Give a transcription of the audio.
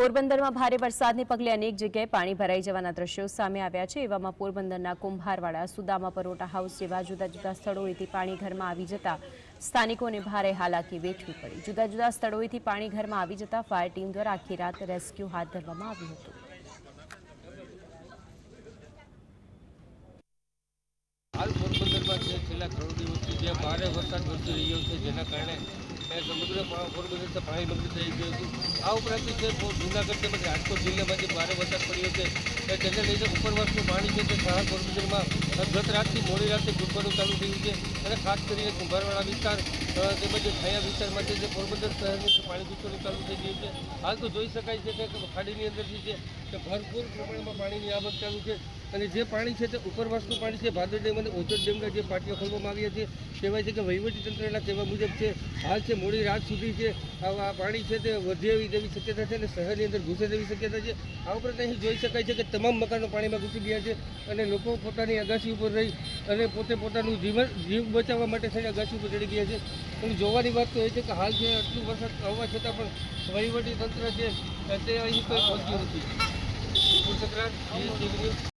પોરબંદરમાં ભારે વરસાદને પગલે અનેક જગ્યાએ પાણી ભરાઈ જવાના દ્રશ્યો સામે આવ્યા છે. એવામાં પોરબંદરના કુંભારવાડા, સુદામા પરોટા હાઉસ જેવા જુદા જુદા સ્થળોએથી પાણી ઘરમાં આવી જતા સ્થાનિકોને ભારે હાલાકી વેઠવી પડી. જુદા જુદા સ્થળોએથી પાણી ઘરમાં આવી જતા ફાયર ટીમ દ્વારા આખી રાત રેસ્ક્યુ હાથ ધરવામાં આવ્યું હતું. હાલ પોરબંદરમાં છેલ્લા ત્રણ દિવસથી જે ભારે વરસાદ વરસી રહ્યો છે, જેના કારણે સમગ્ર પોરબંદર પાણી બંધ થઈ ગયું હતું. આ ઉપરાંત પો- જૂનાગઢ રાજકોટ જિલ્લામાં જે ભારે વરસાદ પડ્યો છે તેને લઈને ઉપરવાસનું પાણી છે તે સારા પોરબંદરમાં ગત રાતથી મોડી રાતે ઘૂંટવાનું ચાલુ થયું છે. અને ખાસ કરીને કુંભારવાડા વિસ્તાર તેમજ છાયા વિસ્તારમાં છે જે પોરબંદર શહેરની પાણી ઘૂંટવાનું ચાલુ થઈ ગયું છે, હાલ તો જોઈ શકાય છે કે ખાડીની અંદરથી છે તે ભરપૂર પ્રમાણમાં પાણીની આવક ચાલુ છે. અને જે પાણી છે તે ઉપરવાસનું પાણી છે, ભાદર ડેમ અને ઓજર ડેમના જે પાટીઓ ખોલવામાં આવ્યા છે કહેવાય છે કે વહીવટી તંત્રના કહેવા મુજબ છે, હાલ છે મોડી રાત સુધી છે આ પાણી છે તે વધે એવી તેવી શક્યતા છે અને શહેરની અંદર ઘૂસે તેવી શક્યતા છે. આ ઉપરાંત અહીં જોઈ શકાય છે કે તમામ મકાનો પાણીમાં ઘૂસી ગયા છે અને લોકો પોતાની અગાસી ઉપર રહી અને પોતે પોતાનું જીવન, જીવ બચાવવા માટે થઈને અગાસી ઉપર ચડી ગયા છે. પણ જોવાની વાત તો એ છે કે હાલ છે આટલું વરસાદ આવવા છતાં પણ વહીવટી તંત્ર છે, તે અહીં કોઈ પહોંચ્યું નથી.